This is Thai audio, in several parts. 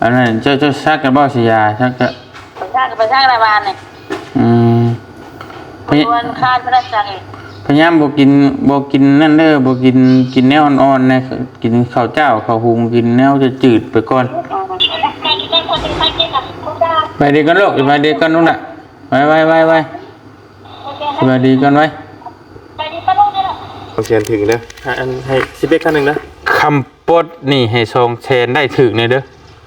อันนั้นเจ้าเจ้าซักกันบ่สิยาซักกะไปสร้างไปสร้างอะไรบ้านเนี่ยอืมพยชวนคาดพระราชจังอีกพยายามบ่กินบ่กินนั่นเด้อบ่กินกินแนวอ่อนๆนะกินข้าวเจ้าข้าวหุงกินแนวจะจืดไปก่อน ไปดีกันลูกไปดีกันนู่นน่ะไปไปไปไปไปดีกันไว้เอาเขียนถึงนะอันให้สิบเอ็ดขั้นหนึ่งนะคำปดนี่ให้ทรงเชนได้ถึกนี่เด้อ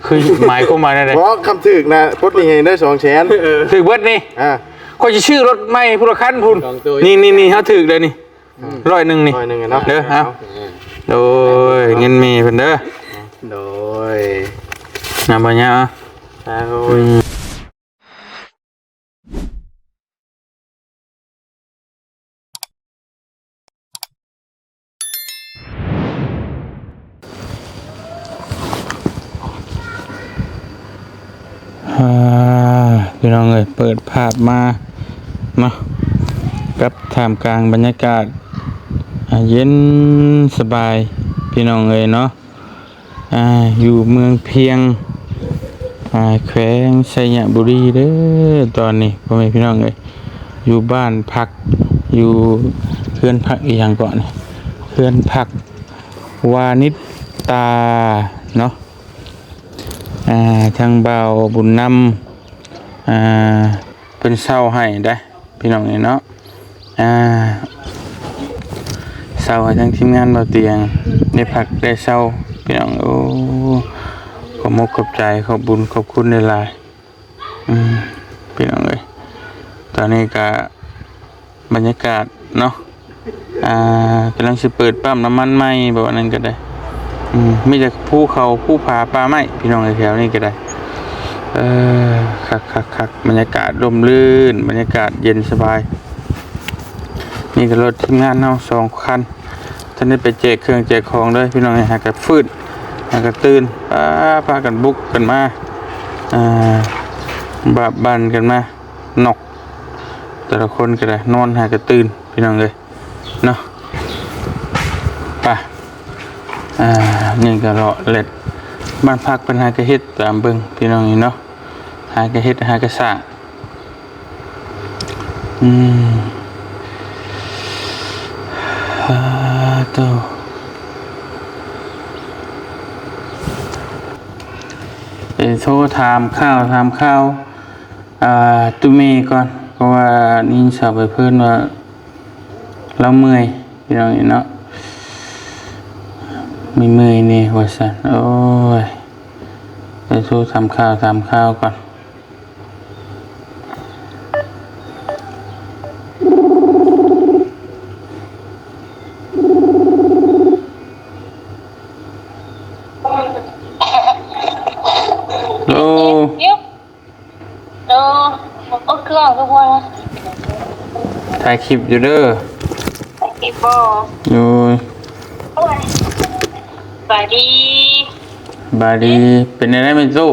คือหมายความว่าได้เพราะคำถึกนะพดนี่ไงได้สองแสนถึกเบิดนี่อ่าก็จะชื่อรถไม่พุทธคันพุ่นนี่นี่นี่เขาถึกเลยนี่ร้อยหนึ่งนี่ร้อยหนึ่งอะเนาะเด้อเอาโดยเงินมีเพิ่นเด้อโดยนำบ่เนี่ยอะเอา พี่น้องเอ้ยเปิดภาพมาเนาะกับท่ามกลางบรรยากาศเย็นสบายพี่น้องเอ้ยเนาะอ่าอยู่เมืองเพียงอ่าแขวงชัยบุรีเด้อตอนนี้พ่อแม่พี่น้องเอ้ยอยู่บ้านพักอยู่เพื่อนพักอีกอย่างก่อนเพื่อนพักวานิตตาเนาะอ่าทางเบาบุญนำ อ่าเป็นเศร้าให้ได้ พี่น้องเอ้ยเนาะอ่าเศร้าให้ทั้งทีมงานเบาเตียงได้พักได้เศร้าพี่น้องโอ้ขอบมกขอบใจขอบบุญขอบคุณในลายอืมพี่น้องเลยตอนนี้ก็บรรยากาศเนาะอ่ากำลังจะเปิดปั๊มน้ำมันไหมแบบนั้นก็ได้ อืมมีแต่ภูเขาภูผาปลาไหมพี่น้องแถวนี้ก็ได้ เออคักคักคักบรรยากาศร่มรื่น บรรยากาศเย็นสบาย นี่ก็รถทีมงานเนาสองคันท่านได้ไปแจกเครื่องแจกของเลยพี่น้องให้หากับฟืดแล้วก็ตื่นป้าพากันบุกกันมาอ่าบาบบันกันมานก แต่ละคนก็ได้นอนหากระตื่นพี่น้องเลยเนาะไป่ะอ่านี่ก็รอเล็ด บ้านพักเป็นหากระเฮ็ดตามเบิ่งพี่น้องนี่เนาะหากระเฮ็ดหากระสร้างอืมอ่าโตเอโทรถามข้าวถามข้าวอ่าตุเมก่อน เพราะว่านี่สาวไปเพื่อนว่า เราเมื่อยพี่น้องเนาะ มีเมื่อยนี่ว่าสันโอ้ยไปโทรถามข้าวถามข้าวก่อนโอ้ยิ้มเออเอาเครื่องทุกคนนะถ่ายคลิปอยู่เด้ออีบอโอ้ย สวัสดีบายดีเป็นอะไรไม่สู้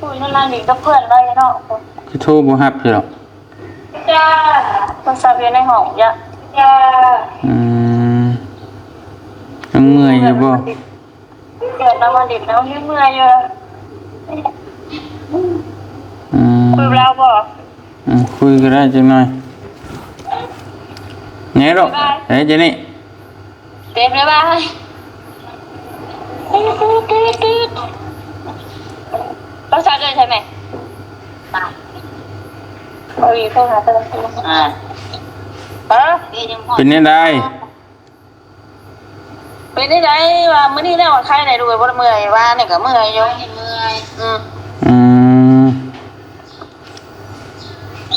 คุยนั่นนั่งดีกับเพื่อนได้เนาะคือโทรบ่ฮับอยู่หรอกจ้าคนสาเบียในห้องยะจ้าอืมยังเมื่อยอยู่บ่เกิดน้ำมันดิบน้ำยืมเมื่อยอยู่อืมคุยแล้วบ่อืมคุยก็ได้จังหน่อยไงหรอกเอ้ยเจนี่เต็มเลยบ้าย ตืดตืดตืดตืดต้องชัดเลยใช่ไหมโอ้ยเพิ่งหาเติมเติมอ่าเออเป็นยังไงเป็นได้ไงว่ามื้อนี้ได้ว่าใครได้ด้วยบ่เมื่อยว่านี่ก็เมื่อยอยู่เมื่อยอืมอืม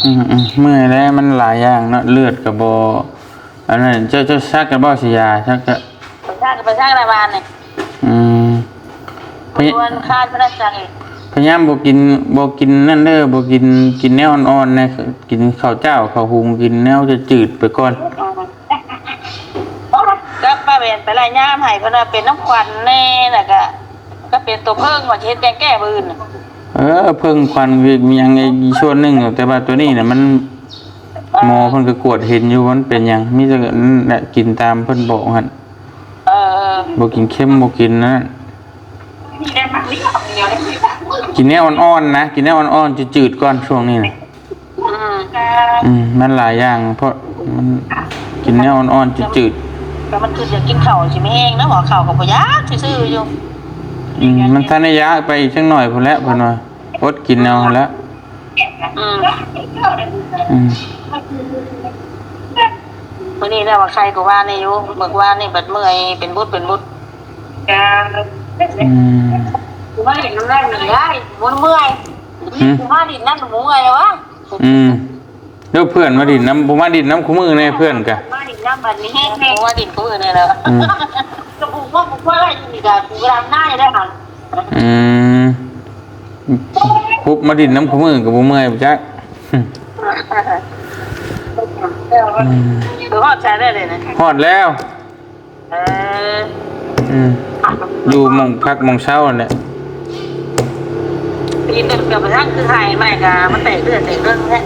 อืมอืมเมื่อยแล้วมันหลายอย่างเนาะเลือดกับบ่อันนั้นเจ้าเจ้าซักกับบ่สิยาซักก็ไปสร้างไปสร้างอะไรบ้านนี่อืม พยชวนคาดพระราชจังอีกพยายามบ่กินบ่กินนั่นเด้อบ่กินกินแนวอ่อนๆนะกินข้าวเจ้าข้าวหุงกินแนวจะจืดไปก่อนก็ป้าเวนไปรายงานให้เพิ่นว่าเป็นน้ำควันแน่แล้วก็ก็เป็นตัวเพิ่งว่าสิเฮ็ดแกงแก้บื้นเออเพิ่งควันคือมียังไงอีกส่วนหนึงอยู่แต่ว่าตัวนี้เนี่ยมันหมอเพิ่นก็กวดเห็นอยู่ว่ามันเป็นหยังมีแต่นั่นแหละกินตามเพิ่นบอกหั่นเออบ่กินเค็มบ่กินนั่น นี่ได้มากินแนวอ่อนๆนะ กินแนวอ่อนๆจืดๆก่อนช่วงนี้นะอืมอืมมันหลายอย่าง เพราะมันกินแนวอ่อนๆจืดแต่มันคือจะกินข้าวสิไม่แห้งนะหัวข้าวกับพยาซื่อๆอยู่ๆอืมมันทันระยะไปอีกสักหน่อยพอแล้วเพิ่นว่าอดกินเอาแล้วอืมอืมมื้อนี้ได้ว่าใครก็ว่านี่อยู่เมื่อวานนี่บัดเมื่อยเป็นบุดเป็นบุด อืมกูมาดินน้ำแรงหนึ่งได้มันเมื่อยกูมาดินนั่นหมูไงวะอืมเดี๋ยวเพื่อนมาดินน้ำผมมาดินน้ำคู่มือแน่เพื่อนกะมาดินน้ำบัดนี้แห้งๆกูมาดินกูอื่นเนี่ยแล้วอืมก็กูว่ากูว่าอะไรอีกอะกูรำหน้าได้หันอืมปุ๊บมาดินน้ำคู่มือกับบ่เมื่อยบ่จักอืมกูเข้าใจได้เลยนะฮอดแล้ว เออ อืมอยู่หมองพักหมองเช้านั่นแหละปีนเดินกับมันคือไทยไม่กะมันเตะเลือดเตะเลือดแค่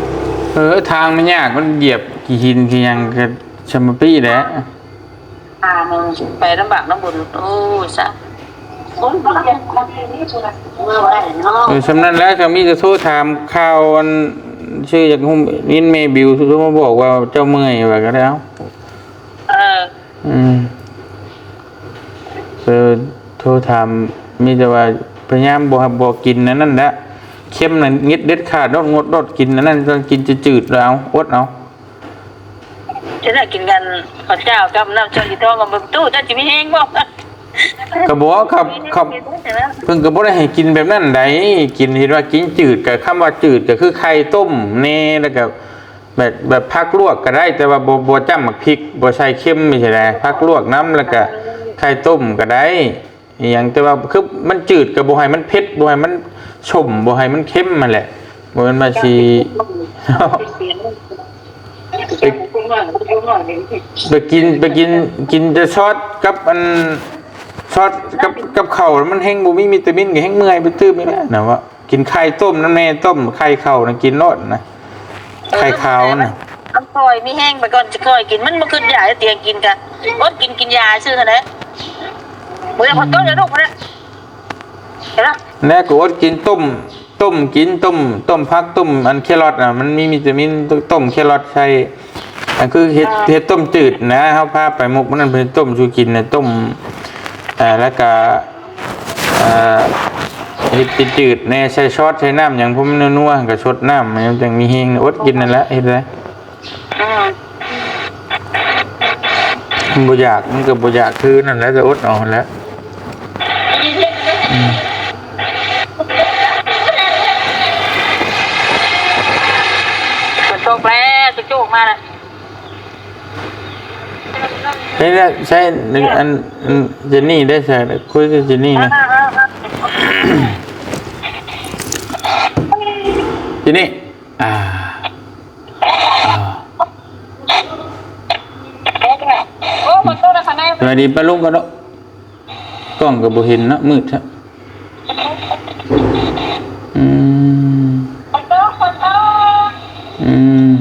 เออ ทางมันยากมันเหยียบกี่หินกี่หยังก็ชมปี้แหละอ่ามึงไปลำบากลำบนโอ้ยซะโอ้ยมันเมื่อไรเนาะเออสำนั้นแล้วก็มีจะโทรถามข่าวอันชื่อจากหุ้มวินเมบิวโทรมาบอกว่าเจ้าเมื่อยว่าก็แล้วเอออืม เออโทรถามมีแต่ว่าพยายามบอกบอกกินนั่นนั่นแหละเข้มนั่นงิดเด็ดขาดดดงดดดกินนั่นนั่นต้องกินจะจืดๆแล้วเอาอดเอาจะได้กินกันข้าวเจ้ากับน้ำชาจีทองกับมึงตู้จะจะไม่แห้งบ่ก็บอกว่าครับครับเพิ่งก็บ่ได้ให้กินแบบนั้นไดกินเห็นว่ากินจืดกับคำว่าจืดก็คือไข่ต้มแน่แล้วก็แบบแบบพักลวกก็ได้แต่ว่าบ่บ่จ้ำหมักพริกบ่ใส่เค็มไม่ใช่แหละพักลวกน้ำแล้วก็ ไข่ต้มก็ได้อย่างแต่ว่าคือมันจืดก็บ่ให้มันเผ็ดบ่ให้มันฉ่มบ่ให้มันเค็มมันแหละบ่แม่นว่าสิไปกินไปกินกินจะซอสกับอันซอสกับกับเข้ามันแห้งบ่มีวิตามินก็แห้งเมื่อยไปตื้มนี่แหละนะว่ากินไข่ต้มน้ำแม่ต้มไข่เข้านะกินรอดนะไข่ขาวนะน้ำคอยมีแห้งไปก่อนจะคอยกินมันมันขึ้นยาเตียงกินกันอดกินกินยาซื่อเท่านั้นมึงจะพอต้นเลยลูกนะเห็นไหมแล้วก็อดกินต้ม ต้มกินต้ม ต้มพักต้ม อันแครอทอะมันมีวิตามินต้มแครอทใช่อันคือเฮ็ดเฮ็ดต้มจืดนะเฮาพาไปมุกมันนั่นเป็นต้มชูกินนะต้มเอ่อแล้วก็เอ่อเฮ็ดติดจืดแน่ใช้ช็อตใช้น้ำอย่างผมนัวๆก็ชดน้ำมันจังมีเฮงอดกินนั่นแหละเฮ็ดได้อืมมันบ่อยากมันก็บ่อยากคือนั่นแหละจะอดเอาหั่นแหล้ว ฝนตกแล้วจะจุกมาเลยเฮ้ยแล้วใช้อันอันเจนนี่ได้ใช่คุยกับเจนนี่นะเจนนี่อ่าอ่าโอ้ฝนตกแล้วค่ะแม่สวัสดีป้าลุงก็เนาะกล้องก็บ่เห็นเนาะมืดซะอืม ฝนตกฝนตก อืม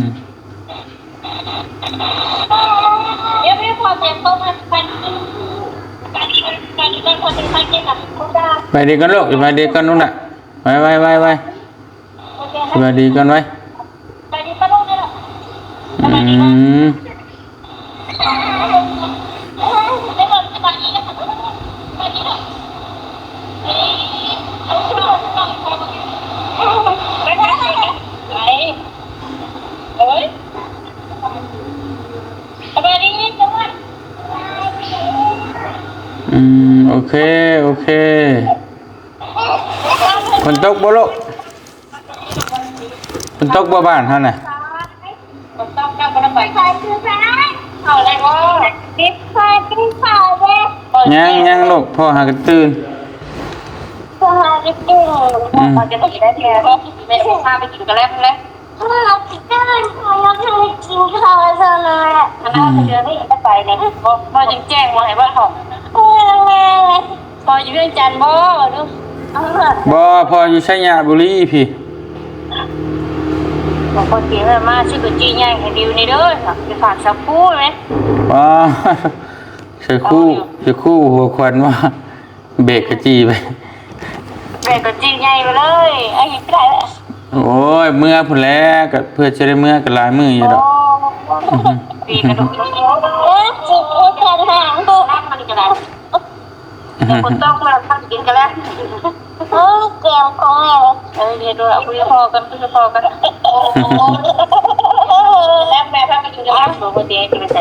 เดี๋ยวพี่พอเตรียมโต๊ะมาไปไปไปไปคนที่ไปกินกับคุณดา ไปดีกันลูกไปดีกันนู่นน่ะไปไปไปไปไปดีกันไว้ไปดีป้าลูกเนี่ยหรออืมไม่หมดไปดีนะไปดีนะไปไหนไปเฮ้ยไปดีจังเลยอืมโอเค โอเค ฝนตกบ่ลูกฝนตกบ่บ้านเฮาน่ะผมต้องกลับมาไปใครคือใครเอาอะไรวะปิ๊บใครปิ๊บใครเว้ยังยังลูกพ่อหากันตื่นพาไปกินพอจะไปกินได้ทีแล้วแม่พาไปกินกันแล้วแล้วเรากินได้เราอยากให้กินข้าวเลยอะอันนั้นเดือนนี้จะไปเนี่ยพอพอจึงแจ้งมาให้บ้านของโอ้ยแม่พออยู่เรื่องจันทร์บ่ดู เอาเถอะบ่พ่ออยู่ชัยยะบุรีพี่บอกคนเสียมาชื่อกุจีใหญ่ให้ดิวนี่เด้อไปฝากสักคู่ไหมว้าเสือคู่เสือคู่หัวควันว่าเบรกกระจีไปแต่ก็จริงใหญ่ไปเลยไอ้ไม่ได้แล้วโอ้ยเมื่อพุ่นแล้วก็เพื่อจะได้เมื่อก็หลายมืออยู่ดอกปีกระดูกเอ๊ะจิบเอ๊ะแทนหางตัวน้ำมันกัน แล้วคนต้องมาทำกินกันแล้วเออเกมของแม่เออเดี๋ยวดูเอาคุยพอกันคุยพอกันแล้วแม่พาไปกินกันแล้วบอกว่าเดี๋ยวจะไปใส่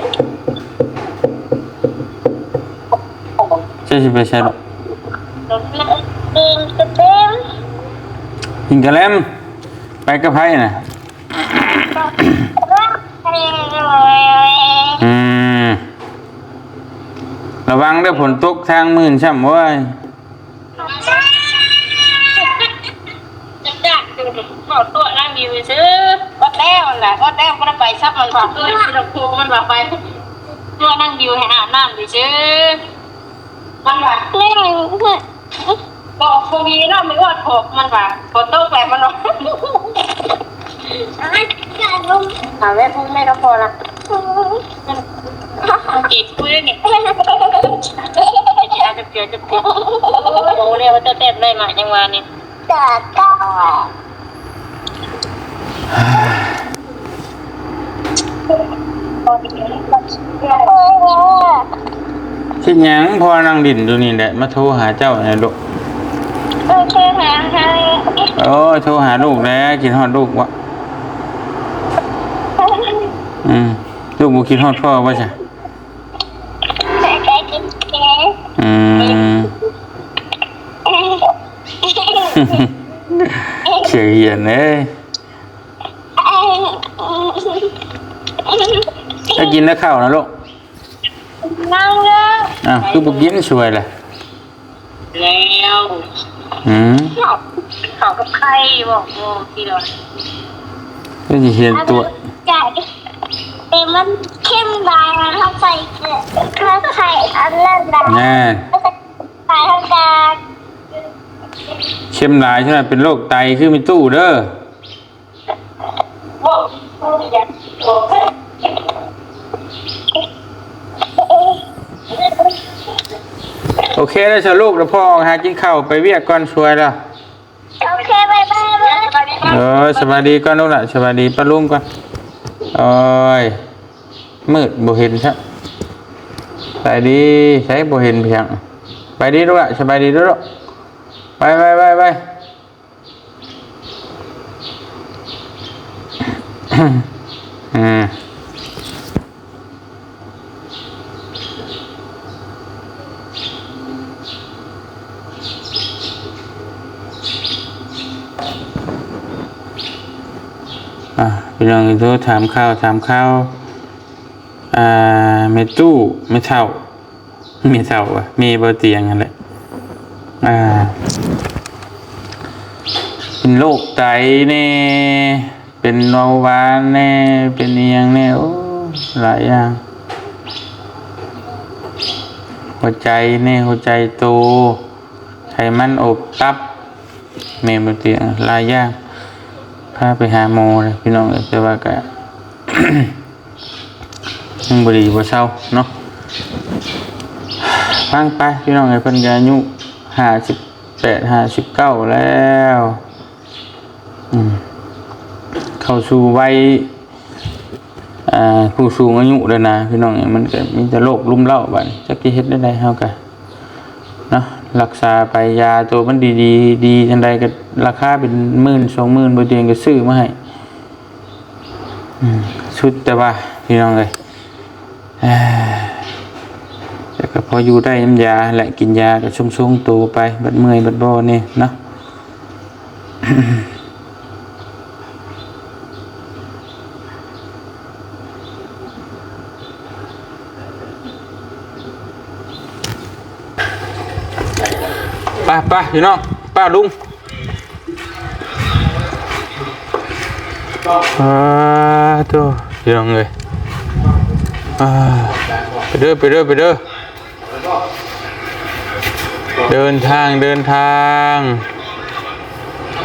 ใช่สิไปใช่ดอกกินกระเต็มกินกะแลมไปกับไผน่ะอืม ระวังเด้อฝนตกทางมื่นช่ำเว้ยจักดูดิบอกตัวนั่งอยู่ซื้อก็แต้วแหละก็แต้วก็ไปซับมันผ่านตัวที่เราพูมันมาไปตัวนั่งอยู่ให้อาบน้ำดิซื้อมันว่าเล่นบอกพวกนี้เราไม่ว่าถกมันว่าฝนตกแบบมันว่าหาแม่พูดแม่ก็พอละ จีบคุยนี่อาจจะเกิดจะติดโอ้เรียกว่าจะเต็มได้มาจังหวะนี้แต่ก็คิดหยังพอนั่งดินอยู่นี่แหละ มาโทรหาเจ้าเนี่ยลูกโอเคหาให้โอ้ยโทรหาลูกแล้วกินฮอดลูกวะอืมลูกบ่คิดฮอดพ่อว่าจ้ะ ใจใจกินแก อืมเขียเหียนเอ้ยถ้ากินแล้วข้าวนะลูกนั่งเลิกอ้าวคือบ่กินช่วยล่ะแล้วอืมเขากับใครบอกโอ้พี่ดอนก็สิเห็นตัวใจแต่มันเข้มบางนะถ้าใส่เกลือถ้าใส่อันนั้นนะแน่ใส่ทางกลางเข้มหลายใช่ไหมเป็นโรคไตคือมีตู้เด้อบอกพูดอย่างโอ้โอเคแล้วชาลูกแล้วพ่อหากินข้าวไปเวียกก่อนช่วยแล้วโอเคบายบายบายสบายดีเออสบายดีก่อนลูกล่ะสบายดีป้าลุงก่อน โอ้ยมืดบ่เห็นครับสบายดีใช้บ่เห็นเพียงไปดีด้วยสบายดีด้วยไปไปไปไปอืม พี่น้องโทรถามข้าวถามข้าวอ่าเมตู้ไม่เท่าไม่เท่าอะมีบนเตียงกันแหละอ่าเป็นโรคไตแน่เป็นเบาหวานแน่เป็นเอียงแน่โอ้หลายอย่างหัวใจแน่หัวใจโตไขมันอบตับเมมบนเตียงหลายอย่างาไปหาโมเลยพี่น้องเอ้ยแต่ว่าก็ยังบดีบ่เศร้าเนาะฟังไปพี่น้องไอ้ยเพิ่นก็อายุห้าสิบแปดห้าสิบเก้าแล้วเข้าสู่วัยผู้สูงอายุแล้วนะพี่น้องอยมันก็มีแต่โรคลุ่มเล่าบัดนี้จักสิเฮ็ดได้ไดเฮาก็เนาะ รักษาไปยาตัวมันดีดีดีทันใดก็ราคาเป็นหมื่นสองหมื่นบ่เตียงก็ซื้อมาให้ชุดแต่ว่าพี่น้องเลยแต่ก็พออยู่ได้น้ำยาและกินยาก็ชุ่มๆตัวไป บัดเมื่อยบัดบ่นี่เนาะ ไปไปพี่น้องป้าลุงอ่าตัวพี่น้องเลยอ่าไปเด้อไปเด้อไปเด้อเดินทางเดินทาง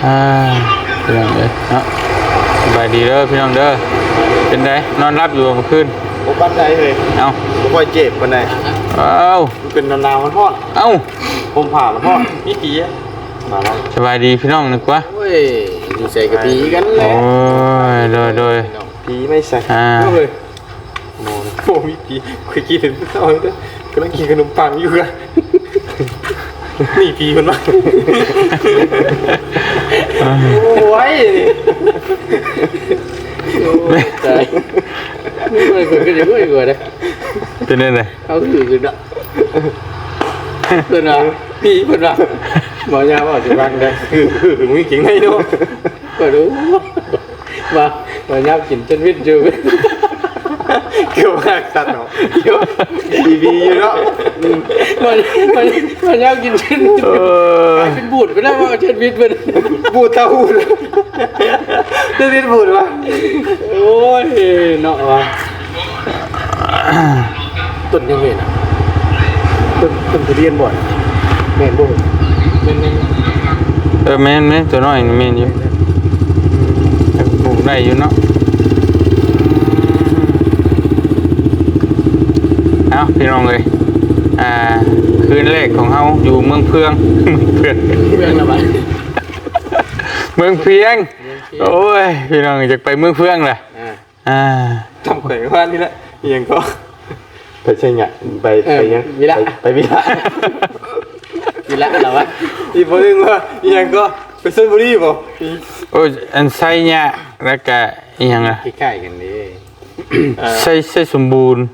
อ่าพี่น้องเลยเนาะสบายดีเด้อพี่น้องเด้อเป็นไงนอนรับอยู่เมื่อคืนผมบ้านใดเลยเอาผมค่อยเจ็บปานใดเอามันเป็นนานๆมันทอดเอา ผมผ่ามันทอดนี่ปีอะมาแล้วสบายดีพี่น้องนึกว่าโอ้ยอยู่ใส่กะปีกันเลโอ้ยยโดยโดยผีไม่ใส่อ่าโอ้ยโมโมมีผีคุยกินถึงเอาเลยกำลังกินขนมปังอยู่กันนี่ผีคนละโอ้ยใจไม่เคยคุยกันอย่างนี้เลยเป็นยังไงเขาคือกันอะเพื่อนว่า พี่เพื่อนว่าหมอยาบอกจะรังได้คือคือถึงมีกิ่งให้เนาะก็รู้มาหมอยากินจนวิทย์อยู่เกี่ยวมากสัตว์เนาะเกี่ยวทีวีอยู่เนาะมันมันหมอยากินจนเออเป็นบูดไปแล้วว่าจนวิทย์มันบูดเต้าหู้ได้ยินบูดวะโอ้ยเนาะวะต้นยังไงนะต้นต้นทุเรียนบ่อย แม่นบ่แม่นเออแม่นแม่นตัวน้อยนี่แม่นอยู่ปลูกได้อยู่เนาะเอาพี่น้องเลยอ่าคืนแรกของเฮาอยู่เมืองเพืองเมืองเพืองเรื่องอะไรเมืองเพียง โอ้ยพี่น้องจะไปเมืองเฟืองแหละอ่าอ่าทำแขวงบ้านนี่แหละยังก็ไปใช่ไงไปไปยังวิละไปวิละ วิละเหรอวะอีกคนนึงว่ายังก็ไปเซนบุรีป่ะโอ้ยอันไส้เนี่ยแล้วก็อีหยังอะคล้ายๆกันนี่ไส้ไส้สมบูรณ์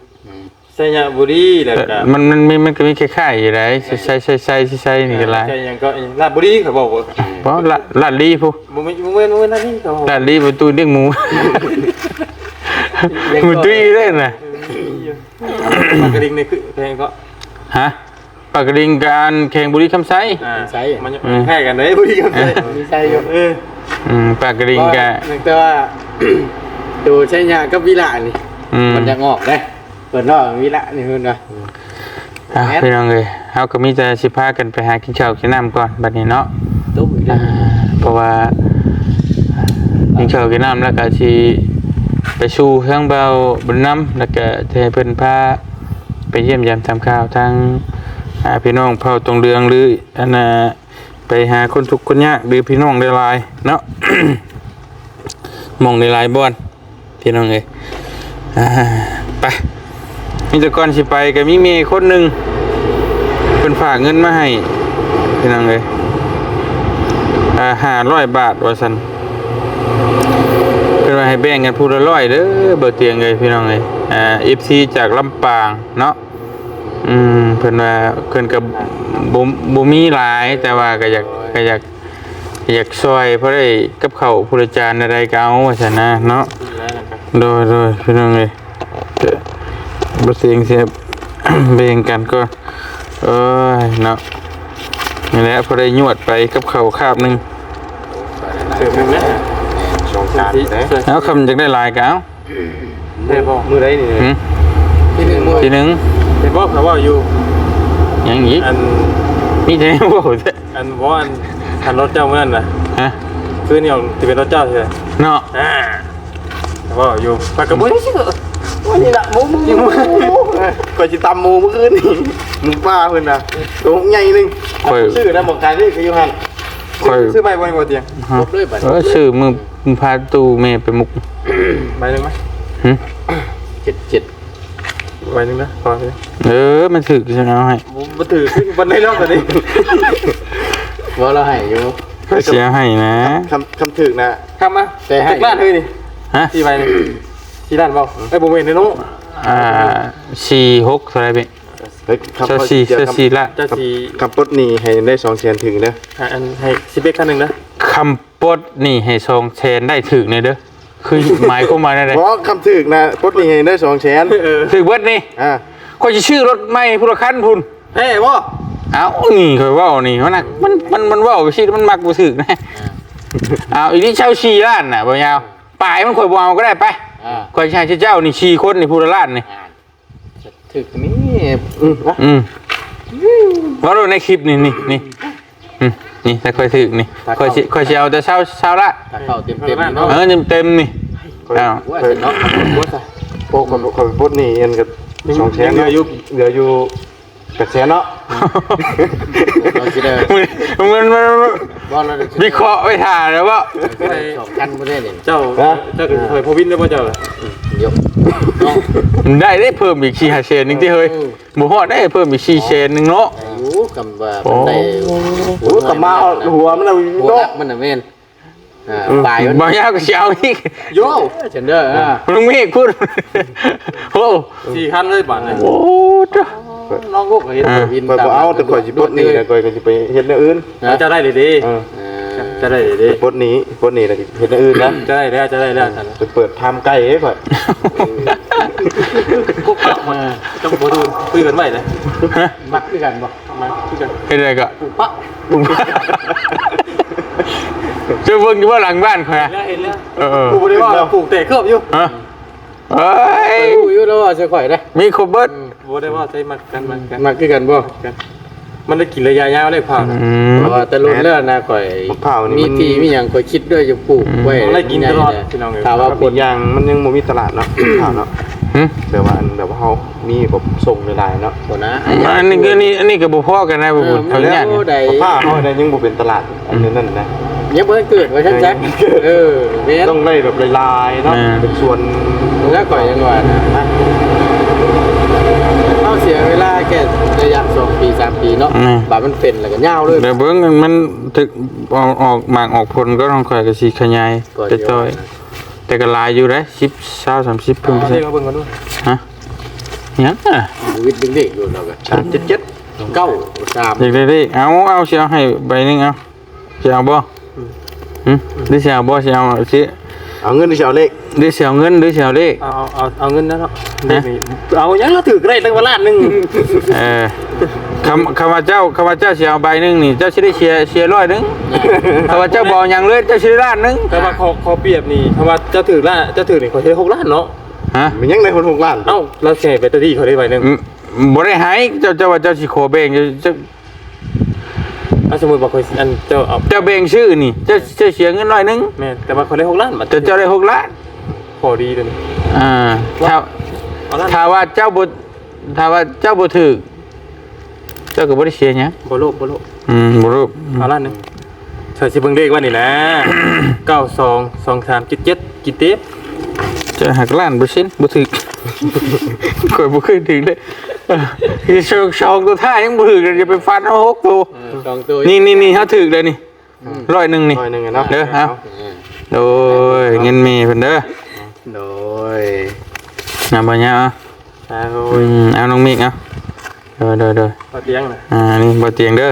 ไซยะบุรีแล้วแต่ก็มันมันมันมันก็มีคล้ายๆอยู่ไรไส้ไส้ไส้ไส้ไส้ไส้นี่ก็ไรใช่ยังก็ลาดบุรีเขาบอกว่าเพราะละลาดลีผู้บุ้มบุ้มเว้นบุ้มเว้นนั่นนี่เขาบอกลาดลีประตูเลี้ยงหมูหมูตุ้ยได้น่ะปากกระดิ่งนี่คือเพลงก็ฮะ ปากกระดิ่งการแข่งบุรีคำไซอ่ามันแค่กันเลยบุรีกับไซมีใช่อยู่เอออืมปากกระดิ่งกะแต่ว่าดูใช่ยากับวิละนี่อืมมันจะงอกได้เปิดนอกวิละนี่เพิ่นว่าอะพี่น้องเลยเฮาก็มีแต่สิพากันไปหากินข้าวกินน้ำก่อนบัดนี้เนาะตุ๊บอีกอ่าแล้วเพราะว่ากินข้าวกินน้ำแล้วก็สิไปชูเครื่องเบาบนน้ำแล้วก็จะให้เพิ่นพาไปเยี่ยมยามทำข้าวทาง อาพี่น้องเผาตรงเรืองหรืออันน่ะไปหาคนทุกคนยากหรือพี่น้องได้ลายเนาะมองได้ลายบ่อนพี่น้องเอ้ยไปมีแต่ก่อนสิไปก็มีเมย์คนหนึ่งเพิ่นฝากเงินมาให้พี่น้องเอ้ยห้าร้อยบาทว่าสันเป็นว่าให้แบ่งกันพูดละร้อยเด้อเบอร์เตียงเลยพี่น้องเลยอ่าเอฟซีจากลำปางเนาะ อืมเพิ่นว่าเพิ่นกับบ่บ่มีหลาย แต่ว่าก็อยากก็อยากอยากซอยเพราะได้กับเขาวผู้ละจานอะไรก็เอาว่าซั่นนะเนาะโดยโดยพี่น้องเลยเดี๋ยวเบอร์เตียงเสียแบ่งกันก็เอ้ยเนาะนี่แหละพอได้ยวดไปกับเขาวคาบหนึงเสือมึงนะสองการนะแล้วคำจากได้หลายกเอาเฮ้ยพ่อมือไรนี่หืมที่หนึ่งมือทีหนึ่ง เห็นบอกเขาว่าอยู่ยังอีกอันมีแต่โว้าแต่อันว่าอันอันรถเจ้าเมื่อนั้นนะฮะคือเนี่ยที่เป็นรถเจ้าใช่ไหมเนาะอ่าแต่ว่าอยู่ปากกระบุ้ยเชื่อวันนี้ละหมูหมูยังก็จะตำหมูเมื่อคืนนี่หมูป้าเพื่อนนะตัวใหญ่หนึงค่อยชื่อนะบอกการนี่คือยูฮันค่อยชื่อใบบนหัวเตียงฮะครบเลยบัดเออชื่อมือมือพาตู้เมย์ไปมุกใบหนึ่งไหมหึเจ็ดเจ็ด ใบหนึ่งนะพอเลยเออ มันถึกจะเอาให้มันถือขึ้นบนได้รอบกันนี่ว่าเราให้อยู่ก็เสียให้นะคำคำถึกนะคำมาแต่ให้จากร้านเฮ้ยนี่ฮะที่ใบหนึงที่ร้านเปล่าไอ้บุเมนในนู้นอ่าสี่หกเท่าไหรเป็นเฮ้ยเจ้าสี่เจ้าสี่ละเจ้าสี่คำปดนี่ให้ได้สองแสนถึงนะอันให้สิบเอ็ดขั้นหนึ่งนะคำปดนี่ให้ซองแชนได้ถึกเนี่ยเด้อ คือหมายเข้ามว่าได้เลยเพราะคำถึกนะปดนี่ให้ได้สองแสนเออถึกเบิดนี่อ่าก็จะชื่อรถไม่พุทธคันพุ่นเฮ้ยว่าเอานี่เคยเว่านี่มันน่ะมันมันมันเว่าไปสิมันมักบ่ถึกนะเอาอีนี่เช่าชีล้านน่ะบ่ยาวปลายมันข่อยบ่เอาก็ได้ไปอ่าข่อยสิให้เจ้านี่ชีคนนี่ผู้ละล้านนี่ถึกนี่อืมวะอืมว่าดูในคลิปนี่นี่นี่อืม นี่ถ้าข่อยถึกนี่ข่อยสิข่อยสิเอาแต่เช้าเช้าละถ้าเข้าเต็มเต็มเนาะเออเต็มๆนี่อ้าวว่าจะเนาะว่าใส่โอ้คนคนปดนี่เอ็นกับสองแสนเหลืออยู่เหลืออยู่กระเสียเนาะเราสิได้มันมันมันบ่เราได้วิเคราะห์ไปถ่าแล้วว่าสองกันบ่ได้นี่เจ้าเจ้าก็เคยพวินได้ป่ะเจ้าเดี๋ยวน้อง ได้ได้เพิ่มอีกชีหาเชนนึงที่เฮ้ยบ่ฮอดได้เพิ่มอีกชีเชนนึงเนาะอยู่กำว่ามันได้โอ้กลับมาเอาหัวมันเอาหัวโต๊ะรักมันน่ะแม่นอ่าปลายมันบ่ยาวก็สิเอาอีกโย่ฉันเด้ออ่าลุงเมฆพูดโอ้สี่ขั้นเลยบาทเลยโอ้จ้ะ น้องพวกเฮ็ดวินข่อยบ่เอาแต่ข่อยสิปลดหนี้แต่ข่อยก็สิไปเฮ็ดแนวอื่นจะได้ดีเออจะ จะได้ดีปลดหนี้ปลดหนี้แล้วก็เฮ็ดแนวอื่นนะจะได้แล้วจะได้แล้วท่านไปเปิดทำไก่ให้ข่อยกุ๊กปักมาต้องบ่ดูคุยกันไว้เลยฮะมักคือกันบ่มาคุยกันเฮ็ดอะไรก็กุ๊กปักจะเบิ่งอยู่ว่าหลังบ้านเขาอะแล้วเห็นแล้วเออกูบ่ได้ว่าปลูกแต่เครือบอยู่ฮะเอ้ยรู้อยู่แล้วว่าจะข่อยได้มีครบเบิดบ่ได้ว่าใช้มัดกันมัดกันมักคือกันบ่ มันได้กินระยะยาวเลยผ่านอืมเพราะว่าแต่รุ่นแล้วนะข่อยมะพร้าวนี่มีมัน ที่มีหยังข่อยคิดด้วยจะปลูกไว้มันได้กินตลอดพี่น้องเอ้ย ถามว่าว่าคคนนยางมันยังบ่มีตลาดเนาะ ข่าวเนาะหึแบบว่าอันแบบว่าเฮามีแบบส่งหลายๆเนาะบ่นะอันนี้ก็นี่อันนี้ก็บ่พอกันนะบ่บุญเอเขาอเนี่ยโอ้ได้ผ้าเฮาเนี่ยยังบ่เป็นตลาดอันนี้นั่นนะ ยังบ่ทันเกิดว่าฉันจักเออแม่นต้องได้แบบลายๆเนาะเป็นส่วนแล้วข่อยยังว่านะ เอาเสียเวลาแค่ระยะ2ปี3ปีเนาะบาดมันเป็นแล้วก็ยาวเลย เดี๋ยวเบิ่งมันถึกออกออกหมากออกผลก็ต้องค่อยก็สิขยายก่อนแต่เดี๋ยวต้อยแต่ก็หลายอยู่เด้10 20 30เพิ่มไปเอาสิเด้มาเบิ่งกันด้วยฮะยังอะชีวิตเด็กๆอยู่แล้วก็377เก้าสามอยากได้เลขเอาเอาสิเอาให้ใบหนึงเอาสิเอาบ่หึหรือสิเอาบ่สิเอาสิ เอาเงินหรือสิเอาเลขหรือสิเอาเงินหรือสิเอาเลขเอาเอาเอาเงินนะเนาะฮะเอายังก็ถือได้ตั้งว่าล้านหนึงเออคำคำว่าเจ้าคำว่าเจ้าเสียเอาใบหนึงนี่เจ้าสิได้เชียร์เชียร์ร้อยหนึงคำว่าเจ้าบอกอย่างเลยเจ้าสิได้ล้านหนึงแต่ว่าขอขอเปรียบนี่เพราะว่าเจะถือล้านเจะถือนี่ขอใช้6ล้านเนาะฮะมันยังได้คน6ล้านเอ้าเราแชร์แบตเตอรี่เขาได้ใบหนึงอืมบ่ได้หายเจ้าเจ้าว่าเจ้าสิขอแบ่งเจ้าเจ้า เอาสมมุติว่าคอยอันเจ้าเอาเจ้าแบ่งชื่อนี่เจ้าเจ้าเสียเงินร้อยหนึงแม่นแต่ว่าเขาได้6ล้านบาทแต่เจ้าได้หกล้านพอดีเลยนี่อ่าถ้าเอาล้านถ้าว่าเจ้าบ่ถ้าว่าเจ้าบ่ถูกเจ้าก็บ่ได้เสียหยังบ่โลภบ่โลภอืมบ่รู้เอาล้านหนึงเธอสิเบิ่งเลขว่านี่นะ 922377กี่เต็บจะหักล้านเปอร์เซ็นต์บ่ถูก ข่อยบ่เคยถึงเลยเออที่ช่องช่องตัวท้ายยังบ่ถูกเลยจะไปฟันเอาหกตัวสองตัวนี่นี่นี่เขาถึกเลยนี่ร้อยหนึ่งนี่ร้อยหนึงอะเนาะเด้อเอาโดยเงินเมีเพิ่นเด้อโดยนำบ่ยาวเอาเอาอืมเอาน้องมิกเอาเด้อเด้อเด้อเอาเตียงน่ะอ่านี่บ่เตียงเด้อ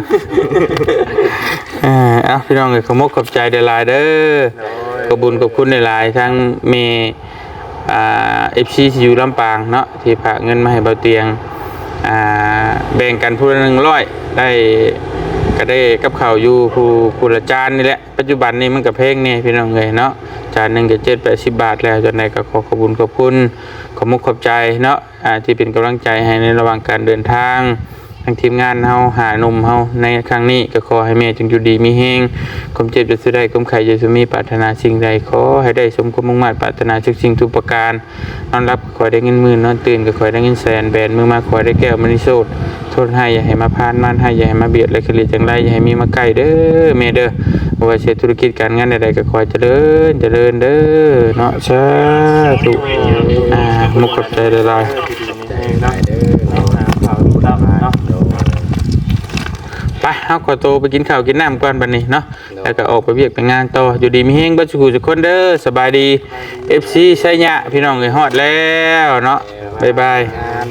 เออเอาพี่น้องเอ้ยขอมกขอบใจเด้อหลายเด้อขอบคุญขอบคุณหลายๆทั้งเม อ่า FC ที่อยู่ลำปางเนาะที่ฝากเงินมาให้เบาเตียงอ่าแบ่งกันผู้ละ100ได้ก็ได้กับข้าวอยู่ผู้ผู้ละจานนี่แหละปัจจุบันนี้มันก็แพงนี่พี่น้องเอ้ยเนาะจานหนึ่งก็7 80บบาทแล้วจนใดก็ขอขอบคุณขอบคุณขอมุกขอบใจเนาะอ่าที่เป็นกำลังใจให้ในระหว่างการเดินทาง ทั้งทีมงานเฮาหาหนุ่มเฮาในครั้งนี้ก็ขอให้แม่จงอยู่ดีมีแฮงความเจ็บจะสุดได้ความไข่จะสุมีปรารถนาสิ่งใดขอให้ได้สมความมุ่งมั่นปรารถนาทุกสิ่งทุกประการนอนรับก็ขอได้เงินหมื่นนอนตื่นก็ขอได้เงินแสนแบนมือมาขอได้แก้วมณีโสดโทษให้อย่าให้มาพานมันให้อย่าให้มาเบียดเลยคลีจังไรอย่าให้มีมาใกล้เด้อเมเด้อบ่ว่าเสียธุรกิจการงานใดๆก็ขอให้เจริญเจริญเด้อเนาะสาธุอ่ามุกขอบใจหลายได้เด้อเนาะข่าวดูดำเนาะ ๆไปเฮาขอโตวไปกินข้าวกินน้ำก่อนบัดนี้เนาะแล้วก็ออกไปเวียกไปงานต่ออยู่ดีมีเฮงบ่สุขทุกคนเด้อสบายดี FC ไสยะพี่น้องเอ้ยฮอดแล้วเนาะบ๊ายบาย งาน